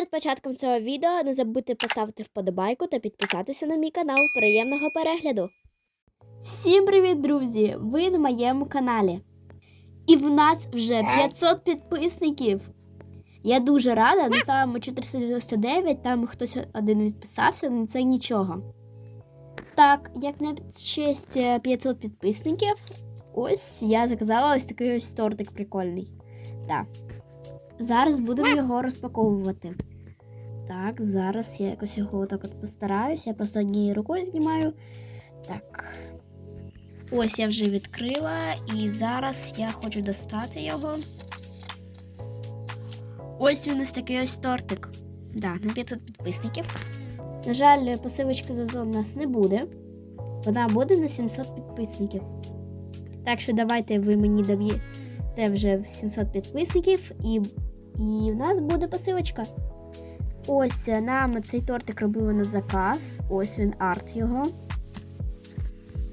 Перед початком цього відео не забудьте поставити вподобайку та підписатися на мій канал. Приємного перегляду! Всім привіт, друзі! Ви на моєму каналі. І в нас вже 500 підписників. Я дуже рада, ну там 499, там хтось один відписався, ну це нічого. Так, як на честь е, 500 підписників, ось я заказала ось такий ось тортик прикольний. Так. Зараз будемо його розпаковувати. Так, зараз я якось його отак от постараюсь. Я просто однією рукою знімаю. Так. Ось я вже відкрила, і зараз я хочу достати його. Ось він ось такий ось тортик. Да, на 500 підписників. На жаль, посилочки з Озон у нас не буде. Вона буде на 700 підписників. Так що давайте ви мені даєте вже 700 підписників, і, і в нас буде посилочка. Ось е, нам цей тортик робили на заказ. Ось він арт його.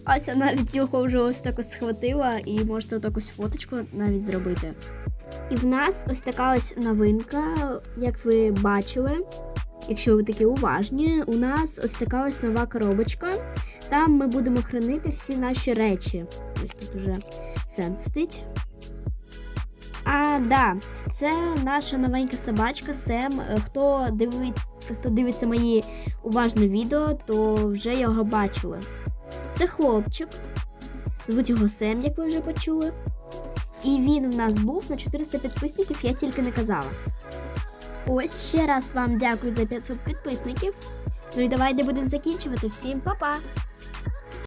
Ася навіть його вже ось так ось схватила і можете отак ось фоточку навіть зробити. І в нас ось така ось новинка, як ви бачили, якщо ви такі уважні, у нас ось така ось нова коробочка. Там ми будемо хранити всі наші речі. Ось тут уже Сем сидить. А, да, це наша новенька собачка Сем. Е, Хто дивить, хто дивиться мої уважні відео, то вже його бачили. Це хлопчик. Звуть його Сем, як ви вже почули. І він в нас був на 400 підписників, я тільки не казала. Ось ще раз вам дякую за 500 підписників. Ну і давайте будемо закінчувати. Всім па-па!